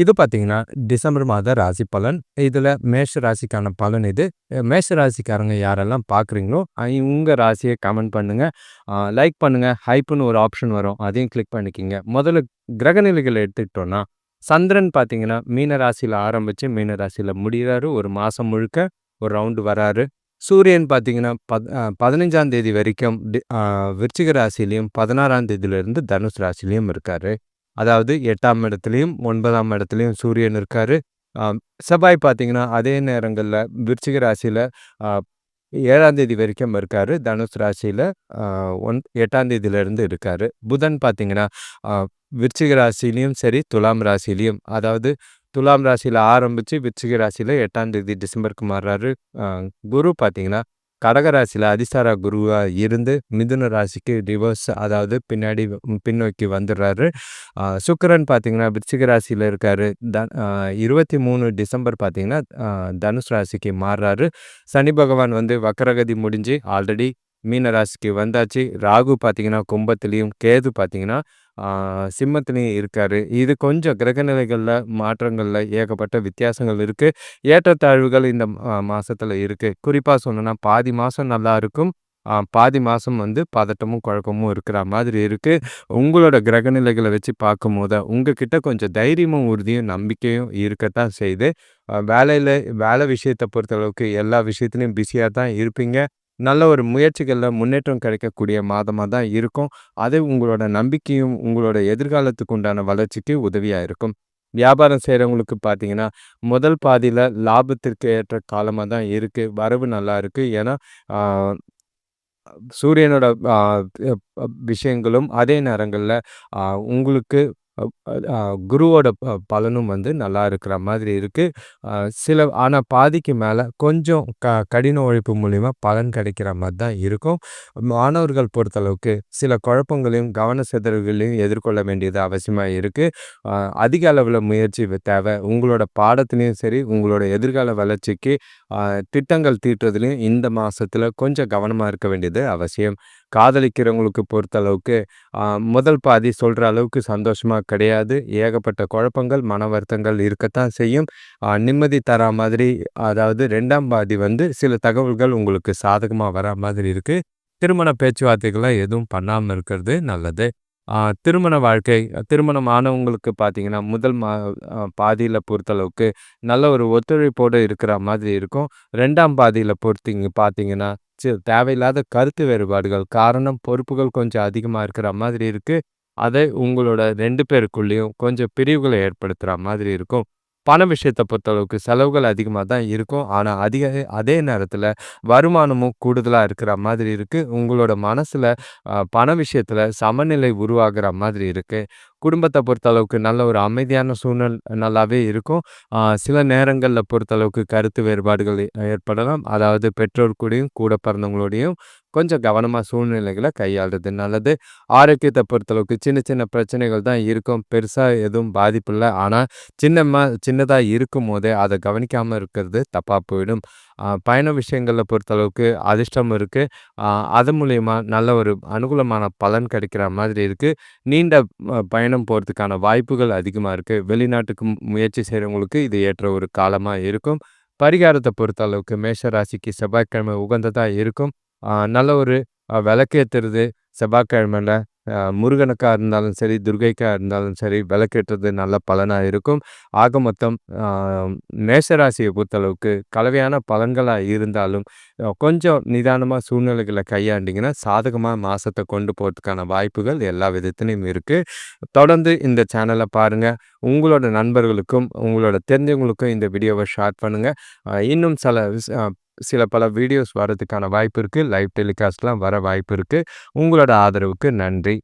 இது பார்த்தீங்கன்னா, டிசம்பர் மாத ராசி பலன். இதில் மேஷ ராசிக்கான பலன் இது. மேஷ ராசிக்காரங்க யாரெல்லாம் பார்க்குறீங்களோ, உங்கள் ராசியை கமெண்ட் பண்ணுங்கள் லைக் பண்ணுங்கள் ஹைப்புன்னு ஒரு ஆப்ஷன் வரும். அதையும் கிளிக் பண்ணிக்கிங்க முதல்ல கிரகநிலைகளை எடுத்துக்கிட்டோன்னா சந்திரன் பார்த்தீங்கன்னா, மீன ராசியில் ஆரம்பித்து மீன ராசியில் முடிகிறாரு ஒரு மாதம் முழுக்க ஒரு ரவுண்டு வராரு. சூரியன் பார்த்தீங்கன்னா, பத் பதினஞ்சாம் தேதி வரைக்கும் டி விருச்சிக ராசிலையும் பதினாறாம் தேதியிலேருந்து தனுஷ் ராசிலையும் இருக்கார் அதாவது எட்டாம் இடத்துலையும் ஒன்பதாம் இடத்துலையும் சூரியன் இருக்காரு. செவ்வாய் பார்த்தீங்கன்னா, அதே நேரங்களில் விருச்சிக ராசியில் ஏழாம் தேதி வரைக்கும் இருக்காரு. தனுஷ் ராசியில் ஒன் எட்டாம் தேதியிலேருந்து இருக்காரு. புதன் பார்த்தீங்கன்னா, விருச்சிக ராசிலையும் சரி, துலாம் ராசிலையும் அதாவது துலாம் ராசியில் ஆரம்பித்து விருச்சிக ராசியில 8ஆம் தேதி டிசம்பருக்கு மாறுறாரு. குரு பார்த்தீங்கன்னா, கடகராசியில் அதிசார குருவாக இருந்து, மிதுன ராசிக்கு ரிவர்ஸ் அதாவது பின்னாடி பின்னோக்கி வந்துடுறாரு. சுக்கரன் சுக்கிரன் பார்த்தீங்கன்னா, விருச்சிக ராசியில் இருக்காரு. தன் இருபத்தி மூணு டிசம்பர் பார்த்தீங்கன்னா, தனுஷ் ராசிக்கு மாறுறாரு. சனி பகவான் வந்து வக்கரகதி முடிஞ்சு ஆல்ரெடி மீன ராசிக்கு வந்தாச்சு. ராகு பார்த்தீங்கன்னா, கும்பத்துலேயும் கேது பார்த்தீங்கன்னா, சிம்மத்திலையும் இருக்காரு. இது கொஞ்சம் கிரகநிலைகளில் மாற்றங்களில் ஏகப்பட்ட வித்தியாசங்கள் இருக்கு. ஏற்றத்தாழ்வுகள் இந்த அ மாசத்துல இருக்கு. குறிப்பா சொல்லணும்னா, பாதி மாசம் நல்லா இருக்கும். பாதி மாசம் வந்து பதட்டமும், குழப்பமும் இருக்கிற மாதிரி இருக்கு. உங்களோட கிரகநிலைகளை வச்சு பார்க்கும்போது, உங்ககிட்ட கொஞ்சம் தைரியமும், உறுதியும், நம்பிக்கையும் இருக்கத்தான் செய்யுது. வேலையில் வேலையில வேலை விஷயத்த பொறுத்தளவுக்கு எல்லா விஷயத்துலையும் பிஸியாக தான் இருப்பீங்க. நல்ல ஒரு முயற்சிகளில் முன்னேற்றம் கிடைக்கக்கூடிய மாதமாக தான் இருக்கும். அது உங்களோட நம்பிக்கையும், உங்களோட எதிர்காலத்துக்கு உண்டான வளர்ச்சிக்கு உதவியாக இருக்கும். வியாபாரம் செய்கிறவங்களுக்கு பார்த்தீங்கன்னா, முதல் பாதியில் லாபத்திற்கு ஏற்ற காலமாக தான் இருக்குது வரவு நல்லா இருக்குது ஏன்னா, சூரியனோட விஷயங்களும், அதே நேரங்களில் உங்களுக்கு குருவோட ப பலனும் வந்து நல்லா இருக்கிற மாதிரி இருக்குது சில ஆனால் பாதிக்கு மேலே கொஞ்சம் க கடின உழைப்பு மூலிமா பலன் கிடைக்கிற மாதிரி தான் இருக்கும். மாணவர்கள் பொறுத்தளவுக்கு சில குழப்பங்களையும், கவன சிதறல்களையும் எதிர்கொள்ள வேண்டியது அவசியமாக இருக்குது அதிக அளவில் முயற்சி தேவை. உங்களோட பாடத்துலேயும் சரி, உங்களோட எதிர்கால வளர்ச்சிக்கு திட்டங்கள் தீட்டுறதுலேயும் இந்த மாதத்துல கொஞ்சம் கவனமாக இருக்க வேண்டியது அவசியம். காதலிக்கிறவங்களுக்கு பொறுத்தளவுக்கு, முதல் பாதி சொல்கிற அளவுக்கு சந்தோஷமாக கிடையாது. ஏகப்பட்ட குழப்பங்கள், மன வருத்தங்கள் இருக்கத்தான் செய்யும். நிம்மதி தரா மாதிரி அதாவது ரெண்டாம் பாதி வந்து சில தகவல்கள் உங்களுக்கு சாதகமாக வரா மாதிரி இருக்குது திருமண பேச்சுவார்த்தைகள்லாம் எதுவும் பண்ணாமல் இருக்கிறது நல்லது. திருமண வாழ்க்கை திருமணம் ஆனவங்களுக்கு பார்த்தீங்கன்னா, முதல் மா பாதியில் பொறுத்தளவுக்கு நல்ல ஒரு ஒத்துழைப்போடு இருக்கிற மாதிரி இருக்கும். ரெண்டாம் பாதியில் பொறுத்தீங்க பார்த்தீங்கன்னா, தேவையில்லாத கருத்து வேறுபாடுகள், காரணம் பொறுப்புகள் கொஞ்சம் அதிகமா இருக்கிற மாதிரி இருக்கு. அதை உங்களோட ரெண்டு பேருக்குள்ளேயும் கொஞ்சம் பிரிவுகளை ஏற்படுத்துகிற மாதிரி இருக்கும். பண விஷயத்தை பொறுத்தளவுக்கு செலவுகள் அதிகமாக தான் இருக்கும். ஆனால் அதிக அதே நேரத்தில் வருமானமும் கூடுதலாக இருக்கிற மாதிரி இருக்குது உங்களோட மனசில் பண விஷயத்தில் சமநிலை உருவாகிற மாதிரி இருக்குது குடும்பத்தை பொறுத்தளவுக்கு நல்ல ஒரு அமைதியான சூழல் நல்லாவே இருக்கும். சில நேரங்களில் பொறுத்தளவுக்கு கருத்து வேறுபாடுகள் ஏற்படலாம். அதாவது பெற்றோர் கூடயும், கூட பிறந்தவங்களோடையும் கொஞ்சம் கவனமாக சூழ்நிலைகளை கையாளுறது நல்லது. ஆரோக்கியத்தை பொறுத்தளவுக்கு சின்ன சின்ன பிரச்சனைகள் தான் இருக்கும். பெருசாக எதுவும் பாதிப்பு இல்லை ஆனால் சின்னமாக சின்னதாக இருக்கும் இருக்கும்போதே அதை கவனிக்காமல் இருக்கிறது தப்பாக போயிடும். பயண விஷயங்களில் பொறுத்தளவுக்கு அதிர்ஷ்டம் இருக்குது அது மூலயமா நல்ல ஒரு அனுகூலமான பலன் கிடைக்கிற மாதிரி இருக்குது நீண்ட பயணம் போகிறதுக்கான வாய்ப்புகள் அதிகமாக இருக்குது வெளிநாட்டுக்கு முயற்சி செய்கிறவங்களுக்கு இது ஏற்ற ஒரு காலமாக இருக்கும். பரிகாரத்த பொறுத்தளவுக்கு மேஷ ராசிக்கு செவ்வாய்க்கிழமை உகந்ததாக இருக்கும். நல்ல ஒரு விளக்கேற்றுறது செவ்வாய்க்கிழமையில் செவ்வாய்க்கிழமையில முருகனுக்காக இருந்தாலும் சரி, துர்கைக்காக இருந்தாலும் சரி, விளக்கேற்றுறது நல்ல பலனாக இருக்கும். ஆக மொத்தம் மேஷராசியை பொறுத்தளவுக்கு கலவையான பலன்களாக இருந்தாலும், கொஞ்சம் நிதானமாக சூழ்நிலைகளை கையாண்டிங்கன்னா சாதகமாக மாதத்தை கொண்டு போகிறதுக்கான வாய்ப்புகள் எல்லா விதத்துலையும் இருக்குது தொடர்ந்து இந்த சேனலை பாருங்கள் உங்களோட நண்பர்களுக்கும், உங்களோட தெரிஞ்சவங்களுக்கும் இந்த வீடியோவை ஷேர் பண்ணுங்கள் இன்னும் சில சில பல வீடியோஸ் வரதுக்கான வாய்ப்பு இருக்குது லைவ் டெலிகாஸ்ட்லாம் வர வாய்ப்பு இருக்குது உங்களோட ஆதரவுக்கு நன்றி.